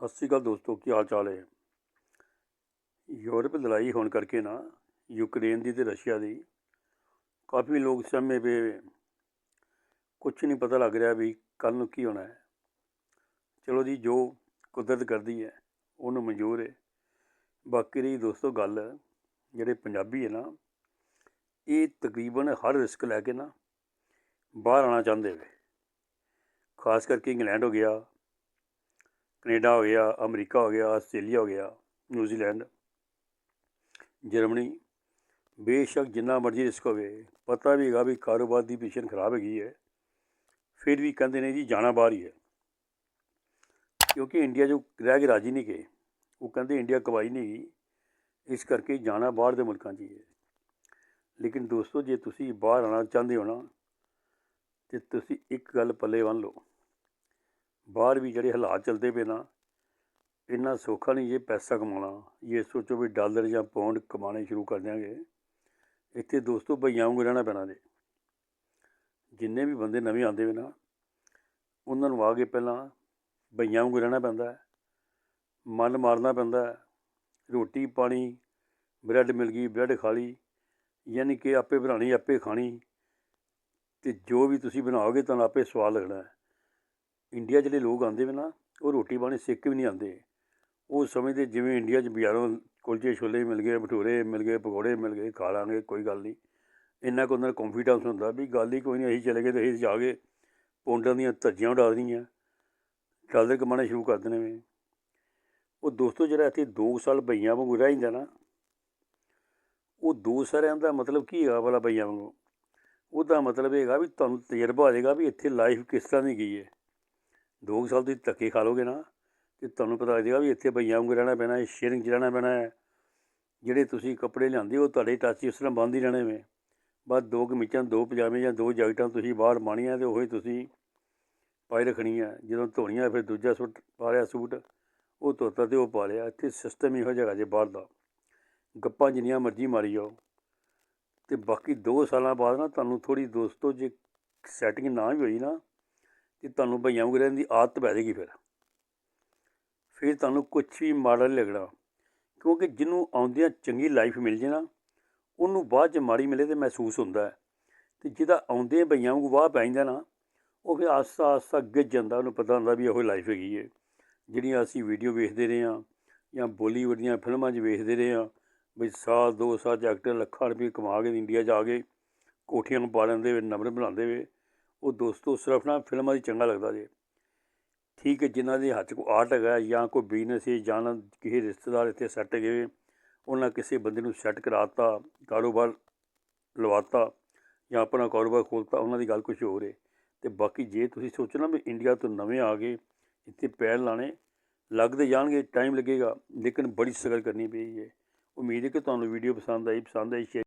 ਸਤਿ ਸ਼੍ਰੀ ਅਕਾਲ ਦੋਸਤੋ, ਕੀ ਹਾਲ ਚਾਲ ਹੈ? ਯੂਰਪ ਲੜਾਈ ਹੋਣ ਕਰਕੇ ਨਾ ਯੂਕਰੇਨ ਦੀ ਤੇ ਰਸ਼ੀਆ ਦੀ ਕਾਫੀ ਲੋਕ ਸਹਿਮੇ ਪਏ ਕੁਝ ਨਹੀਂ ਪਤਾ ਲੱਗ ਰਿਹਾ ਵੀ ਕੱਲ ਨੂੰ ਕੀ ਹੋਣਾ ਹੈ। ਚਲੋ ਜੀ, ਜੋ ਕੁਦਰਤ ਕਰਦੀ ਹੈ, ਉਹਨੂੰ ਮਨਜ਼ੂਰ ਹੈ। ਬਾਕੀ ਰਹੀ ਦੋਸਤੋ ਗੱਲ, ਜਿਹੜੇ ਪੰਜਾਬੀ ਹੈ ਨਾ, ਇਹ ਤਕਰੀਬਨ ਹਰ ਰਿਸਕ ਲੈ ਕੇ ਨਾ ਬਾਹਰ ਆਉਣਾ ਚਾਹੁੰਦੇ ਵੇ ਖਾਸ ਕਰਕੇ ਇੰਗਲੈਂਡ ਹੋ ਗਿਆ ਕੈਨੇਡਾ ਹੋ ਗਿਆ, ਅਮਰੀਕਾ ਹੋ ਗਿਆ, ਆਸਟ੍ਰੇਲੀਆ ਹੋ ਗਿਆ, ਨਿਊਜ਼ੀਲੈਂਡ, ਜਰਮਨੀ, ਬੇਸ਼ੱਕ ਜਿੰਨਾ ਮਰਜ਼ੀ ਰਿਸਕ ਹੋਵੇ, ਪਤਾ ਵੀ ਹੈਗਾ ਵੀ ਕਾਰੋਬਾਰ ਦੀ ਪੋਜੀਸ਼ਨ ਖਰਾਬ ਹੈਗੀ ਹੈ। ਫਿਰ ਵੀ ਕਹਿੰਦੇ ਨੇ ਜੀ ਜਾਣਾ ਬਾਹਰ ਹੀ ਹੈ। ਕਿਉਂਕਿ ਇੰਡੀਆ ਜੋ ਰਹਿ ਕੇ ਰਾਜੀ ਨਹੀਂ ਗਏ, ਉਹ ਕਹਿੰਦੇ ਇੰਡੀਆ ਕਮਾਈ ਨਹੀਂ ਗਈ ਇਸ ਕਰਕੇ ਜਾਣਾ ਬਾਹਰ ਦੇ ਮੁਲਕਾਂ 'ਚ ਹੀ ਹੈ। ਲੇਕਿਨ ਦੋਸਤੋ, ਜੇ ਤੁਸੀਂ ਬਾਹਰ ਆਉਣਾ ਚਾਹੁੰਦੇ ਹੋ ਨਾ, ਤੇ ਤੁਸੀਂ ਇੱਕ ਗੱਲ ਪੱਲੇ ਬੰਨ੍ਹ ਲਓ। ਬਾਹਰ ਵੀ ਜਿਹੜੇ ਹਾਲਾਤ ਚੱਲਦੇ ਪਏ ਨਾ, ਇੰਨਾ ਸੌਖਾ ਨਹੀਂ ਜੇ ਪੈਸਾ ਕਮਾਉਣਾ। ਇਹ ਸੋਚੋ ਵੀ ਡਾਲਰ ਜਾਂ ਪੌਂਡ ਕਮਾਉਣੇ ਸ਼ੁਰੂ ਕਰ ਦਿਆਂਗੇ, ਇੱਥੇ ਦੋਸਤੋ ਭਈਆਂ ਵਾਂਗੂ ਰਹਿਣਾ ਪੈਣਾ ਜੇ। ਜਿੰਨੇ ਵੀ ਬੰਦੇ ਨਵੇਂ ਆਉਂਦੇ ਵੇ ਨਾ, ਉਹਨਾਂ ਨੂੰ ਆ ਕੇ ਪਹਿਲਾਂ ਭਈਆਂ ਵਾਂਗੂ ਰਹਿਣਾ ਪੈਂਦਾ ਮਨ ਮਾਰਨਾ ਪੈਂਦਾ ਰੋਟੀ ਪਾਣੀ, ਬ੍ਰੈਡ ਮਿਲ ਗਈ, ਬ੍ਰੈਡ ਖਾ ਲਈ, ਯਾਨੀ ਕਿ ਆਪੇ ਬਣਾਉਣੀ, ਆਪੇ ਖਾਣੀ, ਤੇ ਜੋ ਵੀ ਤੁਸੀਂ ਬਣਾਓਗੇ ਤੁਹਾਨੂੰ ਆਪੇ ਸਵਾਦ ਲੱਗਣਾ ਹੈ। ਇੰਡੀਆ ਜਿਹੜੇ ਲੋਕ ਆਉਂਦੇ ਵੇ ਨਾ, ਉਹ ਰੋਟੀ ਪਾਣੀ ਸਿੱਖ ਵੀ ਨਹੀਂ ਆਉਂਦੇ। ਉਹ ਸਮਝਦੇ ਜਿਵੇਂ ਇੰਡੀਆ 'ਚ ਬਜ਼ਾਰੋਂ ਕੁਲਚੇ, ਛੋਲੇ ਮਿਲ ਗਏ, ਭਟੂਰੇ ਮਿਲ ਗਏ, ਪਕੌੜੇ ਮਿਲ ਗਏ, ਖਾ ਲਾਂਗੇ, ਕੋਈ ਗੱਲ ਨਹੀਂ। ਇੰਨਾ ਕੁ ਉਹਨਾਂ ਦਾ ਕੌਨਫੀਡੈਂਸ ਹੁੰਦਾ ਵੀ ਗੱਲ ਹੀ ਕੋਈ ਨਹੀਂ, ਅਸੀਂ ਚਲੇ ਗਏ ਤੇ ਅਸੀਂ ਜਾ ਕੇ ਪੌਂਡਾਂ ਦੀਆਂ ਧੱਜੀਆਂ ਉਡਾ ਦੇਣੀਆਂ। ਡਾਲਰ ਕਮਾਉਣਾ ਸ਼ੁਰੂ ਕਰ ਦੇਣੇ ਵੇ। ਉਹ ਦੋਸਤੋ ਜਿਹੜਾ ਇੱਥੇ 2 ਸਾਲ ਬਈਆਂ ਵਾਂਗੂ ਰਹਿ ਜਾਂਦਾ ਨਾ, ਉਹ ਦੋ ਸਾਰਿਆਂ ਦਾ ਮਤਲਬ ਕੀ ਹੈਗਾ ਵਾਲਾ ਬਈਆਂ ਵਾਂਗੂ? ਉਹਦਾ ਮਤਲਬ ਇਹ ਹੈਗਾ ਵੀ ਤੁਹਾਨੂੰ ਤਜਰਬਾ ਆ ਜਾਏਗਾ ਵੀ ਇੱਥੇ ਲਾਈਫ ਕਿਸ ਤਰ੍ਹਾਂ ਦੀ ਗਈ ਹੈ। ਦੋ ਕੁ ਸਾਲ ਤੁਸੀਂ ਧੱਕੇ ਖਾ ਲੋਗੇ ਨਾ, ਤੇ ਤੁਹਾਨੂੰ ਪਤਾ ਲੱਗ ਜਾਏਗਾ ਵੀ ਇੱਥੇ ਬਈਆਂ ਵਾਂਗੂ ਰਹਿਣਾ ਪੈਣਾ ਹੈ ਸ਼ੇਅਰਿੰਗ 'ਚ ਰਹਿਣਾ ਪੈਣਾ ਹੈ। ਜਿਹੜੇ ਤੁਸੀਂ ਕੱਪੜੇ ਲਿਆਂਦੇ, ਉਹ ਤੁਹਾਡੇ ਟੱਚ ਉਸ ਤਰ੍ਹਾਂ ਬੰਦ ਹੀ ਰਹਿਣੇ ਵੇ ਬਸ ਦੋ ਕਮੀਜ਼ਾਂ ਦੋ ਪਜਾਮੇ ਜਾਂ ਦੋ ਜੈਕਟਾਂ ਤੁਸੀਂ ਬਾਹਰ ਮਾਣੀਆਂ ਤੇ ਉਹੀ ਤੁਸੀਂ ਪਾਈ ਰੱਖਣੀਆਂ। ਜਦੋਂ ਧੋਣੀਆਂ, ਫਿਰ ਦੂਜਾ ਸੂਟ ਪਾ ਲਿਆ ਸੂਟ, ਉਹ ਧੋਤਾ ਤੇ ਉਹ ਪਾ ਲਿਆ। ਇੱਥੇ ਸਿਸਟਮ ਹੀ ਇਹੋ ਜਿਹਾ ਜੇ ਬਾਹਰ ਦਾ। ਗੱਪਾਂ ਜਿੰਨੀਆਂ ਮਰਜ਼ੀ ਮਾਰੀ ਜਾਓ। ਤੇ ਬਾਕੀ 2 ਸਾਲਾਂ ਬਾਅਦ ਨਾ ਤੁਹਾਨੂੰ ਥੋੜੀ ਦੋਸਤੋ ਜੇ ਸੈਟਿੰਗ ਨਾ ਵੀ ਹੋਈ ਨਾ ਤੇ ਤੁਹਾਨੂੰ ਭਈਆਂ ਵਾਂਗੂ ਰਹਿਣ ਦੀ ਆਦਤ ਪੈ ਜਾਏਗੀ ਫਿਰ। ਫਿਰ ਤੁਹਾਨੂੰ ਕੁਝ ਵੀ ਮਾੜਾ ਨਹੀਂ ਲੱਗਣਾ, ਕਿਉਂਕਿ ਜਿਹਨੂੰ ਆਉਂਦਿਆਂ ਚੰਗੀ ਲਾਈਫ ਮਿਲ ਜੇ ਨਾ, ਉਹਨੂੰ ਬਾਅਦ ਚ ਮਾੜੀ ਮਿਲੇ ਤੇ ਮਹਿਸੂਸ ਹੁੰਦਾ ਹੈ। ਤੇ ਜਿਹਦਾ ਆਉਂਦੇ ਭਈਆਂ ਵਾਂਗੂ ਵਾਹ ਪੈ ਜਾਂਦਾ ਨਾ, ਉਹ ਫਿਰ ਆਸਤਾ ਆਸਤਾ ਗਿੱਜ ਜਾਂਦਾ, ਉਹਨੂੰ ਪਤਾ ਹੁੰਦਾ ਵੀ ਇਹੋ ਲਾਈਫ ਹੈਗੀ ਹੈ ਜਿਹੜੀਆਂ ਅਸੀਂ ਵੀਡੀਓ ਵੇਖਦੇ ਰਹੇ ਹਾਂ, ਜਾਂ ਬਾਲੀਵੁੱਡ ਦੀਆਂ ਫਿਲਮਾਂ 'ਚ ਵੇਖਦੇ ਰਹੇ ਹਾਂ, ਵੀ ਸਾਲ, ਦੋ ਸਾਲ 'ਚ ਐਕਟਰ ਲੱਖਾਂ ਰੁਪਏ ਕਮਾ ਕੇ ਇੰਡੀਆ ਜਾ ਕੇ ਕੋਠੀਆਂ ਨੂੰ ਪਾ ਲੈਂਦੇ ਵੇ ਨੰਬਰ ਬਣਾਉਂਦੇ ਵੇ ਉਹ ਦੋਸਤੋ ਸਿਰਫ ਨਾ ਫਿਲਮਾਂ 'ਚ ਚੰਗਾ ਲੱਗਦਾ ਜੇ। ਠੀਕ ਹੈ, ਜਿਨ੍ਹਾਂ ਦੇ ਹੱਥ 'ਚ ਕੋਈ ਆਰਟ ਹੈਗਾ ਜਾਂ ਕੋਈ ਬਿਜ਼ਨਸ ਹੈ ਜਾਂ ਨਾ ਕਿਸੇ ਰਿਸ਼ਤੇਦਾਰ ਇੱਥੇ ਸੈੱਟ ਗਏ ਉਹਨਾਂ ਕਿਸੇ ਬੰਦੇ ਨੂੰ ਸੈੱਟ ਕਰਾਤਾ, ਕਾਰੋਬਾਰ ਲਵਾਤਾ ਜਾਂ ਆਪਣਾ ਕਾਰੋਬਾਰ ਖੋਲਤਾ, ਉਹਨਾਂ ਦੀ ਗੱਲ ਕੁਝ ਹੋਰ ਹੈ। ਤੇ ਬਾਕੀ ਜੇ ਤੁਸੀਂ ਸੋਚਣਾ ਵੀ ਇੰਡੀਆ ਤੋਂ ਨਵੇਂ ਆ ਗਏ, ਇੱਥੇ ਪੈਰ ਲਾਣੇ ਲੱਗਦੇ ਜਾਣਗੇ ਟਾਈਮ ਲੱਗੇਗਾ, ਲੇਕਿਨ ਬੜੀ ਸਟਰਗਲ ਕਰਨੀ ਪਈ ਹੈ। ਉਮੀਦ ਹੈ ਕਿ ਤੁਹਾਨੂੰ ਵੀਡੀਓ ਪਸੰਦ ਆਈ ਪਸੰਦ ਆਈ ਸ਼ੇਅਰ